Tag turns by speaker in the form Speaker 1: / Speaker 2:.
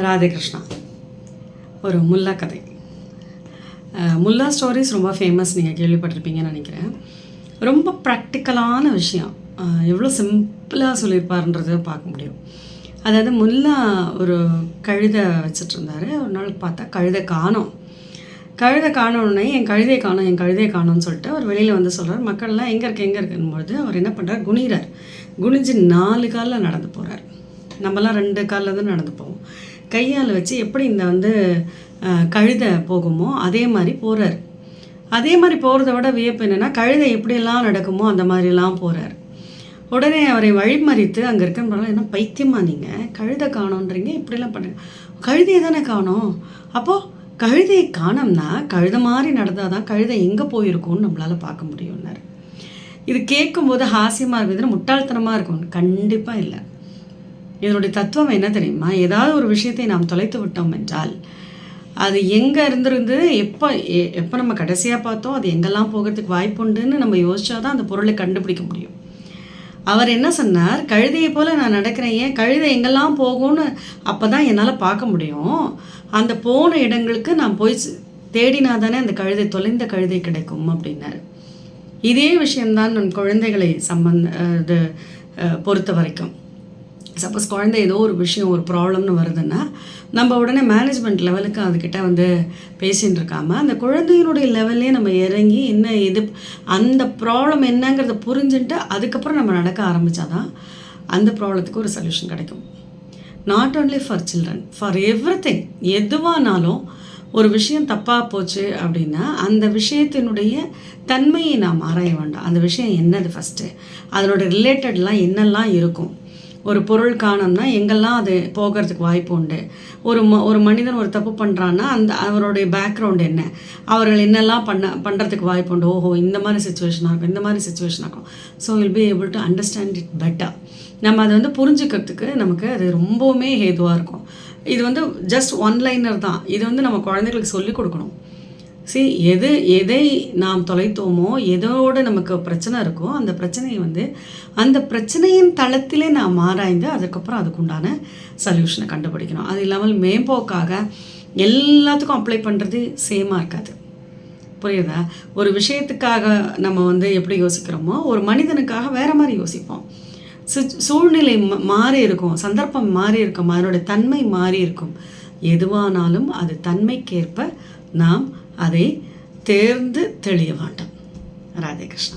Speaker 1: ராதே கிருஷ்ணா. ஒரு முல்லா கதை. முல்லா ஸ்டோரிஸ் ரொம்ப ஃபேமஸ் நீங்கள் கேள்விப்பட்டிருப்பீங்கன்னு நினைக்கிறேன். ரொம்ப ப்ராக்டிக்கலான விஷயம். எவ்வளோ சிம்பிளாக சொல்லியிருப்பாருன்றதை பார்க்க முடியும். அதாவது முல்லா ஒரு கழுதை வச்சிட்ருந்தாரு. ஒரு நாள் பார்த்தா கழுதை காணோம். கழுதை காணோன்னே என் கழுதை காணோம் என் கழுதை காணோம்னு சொல்லிட்டு அவர் வெளியில் வந்து சொல்கிறார் மக்கள்லாம் எங்கே இருக்கு எங்கே இருக்குன்னும்பொழுது அவர் என்ன பண்ணுறார் குனிகிறார் குனிஞ்சு நாலு காலில் நடந்து போகிறார் நம்மலாம் ரெண்டு காலில் தான் நடந்து போவோம். கையால் வச்சு எப்படி இந்த வந்து கழுதை போகுமோ அதே மாதிரி போகிறார் அதே மாதிரி போகிறத விட வியப்பு என்னென்னா கழுதை எப்படியெல்லாம் நடக்குமோ அந்த மாதிரிலாம் போகிறார் உடனே அவரை வழிமறித்து அங்கே இருக்கிறவங்களாம் என்ன பைத்தியமா நீங்கள் கழுதை காணோன்றீங்க? இப்படிலாம் பண்ணுங்க. கழுதையை தானே காணோம். அப்போது கழுதையை காணோம்னா கழுதை மாதிரி நடந்தால் தான் கழுதை எங்கே போயிருக்கும்னு நம்மளால் பார்க்க முடியும்னாரு. இது கேட்கும்போது ஹாஸ்யமாக இருக்குது முட்டாள்தனமாக இருக்கும். கண்டிப்பாக இல்லை. இதனுடைய தத்துவம் என்ன தெரியுமா? ஏதாவது ஒரு விஷயத்தை நாம் தொலைத்து விட்டோம் என்றால் அது எங்கே இருந்திருந்து எப்போ எ- எப்போ நம்ம கடைசியாக பார்த்தோம் அது எங்கெல்லாம் போகிறதுக்கு வாய்ப்புண்டுன்னு நம்ம யோசிச்சாதான் அந்த பொருளை கண்டுபிடிக்க முடியும். அவர் என்ன சொன்னார்? கழுதையை போல் நான் நடக்கிறேன். ஏன்? கழுதை எங்கெல்லாம் போகும்னு அப்போ தான் என்னால் பார்க்க முடியும். அந்த போன இடங்களுக்கு நான் போய் தேடினா தானே அந்த கழுதை தொலைந்த கழுதை கிடைக்கும் அப்படின்னாரு. இதே விஷயம்தான் நம் குழந்தைகளை சம்பந்த இது பொறுத்த வரைக்கும் சப்போஸ் குழந்தை ஏதோ ஒரு விஷயம் ஒரு ப்ராப்ளம்னு வருதுன்னா நம்ம உடனே மேனேஜ்மெண்ட் லெவலுக்கு அதுக்கிட்ட வந்து பேசின்னு இருக்காம அந்த குழந்தையினுடைய லெவல்லே நம்ம இறங்கி என்ன எது அந்த ப்ராப்ளம் என்னங்கிறத புரிஞ்சுட்டு அதுக்கப்புறம் நம்ம நடக்க ஆரம்பித்தாதான் அந்த ப்ராப்ளத்துக்கு ஒரு சொல்யூஷன் கிடைக்கும். Not only for children for everything எதுவானாலும் ஒரு விஷயம் தப்பாக போச்சு அப்படின்னா அந்த விஷயத்தினுடைய தன்மையை நாம் ஆராய வேண்டாம். அந்த விஷயம் என்னது ஃபஸ்ட்டு அதனோட ரிலேட்டட்லாம் என்னெல்லாம் இருக்கும்? ஒரு பொருள் காணோம்னா எங்கெல்லாம் அது போகிறதுக்கு வாய்ப்பு உண்டு. ஒரு ம ஒரு மனிதன் ஒரு தப்பு பண்ணுறான்னா அந்த அவருடைய பேக்ரவுண்ட் என்ன? அவர்கள் என்னெல்லாம் பண்ண பண்ணுறதுக்கு வாய்ப்பு உண்டு? ஓஹோ இந்த மாதிரி சுச்சுவேஷனாக இருக்கும் இந்த மாதிரி சுச்சுவேஷனாக இருக்கும். So will be able to understand it better நம்ம அதை வந்து புரிஞ்சுக்கிறதுக்கு நமக்கு அது ரொம்பவுமே ஹேதுவாக இருக்கும். இது வந்து ஜஸ்ட் ஒன் லைனர் தான். இது வந்து நம்ம குழந்தைகளுக்கு சொல்லிக் கொடுக்கணும். சி எது எதை நாம் தொலைத்தோமோ எதோடு நமக்கு பிரச்சனை இருக்கோ அந்த பிரச்சனையை வந்து அந்த பிரச்சனையின் தளத்திலே நாம் ஆராய்ந்து அதுக்கப்புறம் அதுக்குண்டான சொல்யூஷனை கண்டுபிடிக்கணும். அது இல்லாமல் மேம்போக்காக எல்லாத்துக்கும் அப்ளை பண்ணுறது சேமாக இருக்காது. புரியுதா? ஒரு விஷயத்துக்காக நம்ம வந்து எப்படி யோசிக்கிறோமோ ஒரு மனிதனுக்காக வேறு மாதிரி யோசிப்போம். சு- சூழ்நிலை ம- மாறி இருக்கும் சந்தர்ப்பம் மாறி இருக்கும் அதனுடைய தன்மை மாறி இருக்கும். எதுவானாலும் அது தன்மைக்கேற்ப நாம் அதை தேர்ந்து தெளிய வேண்டும். ராதே கிருஷ்ணா.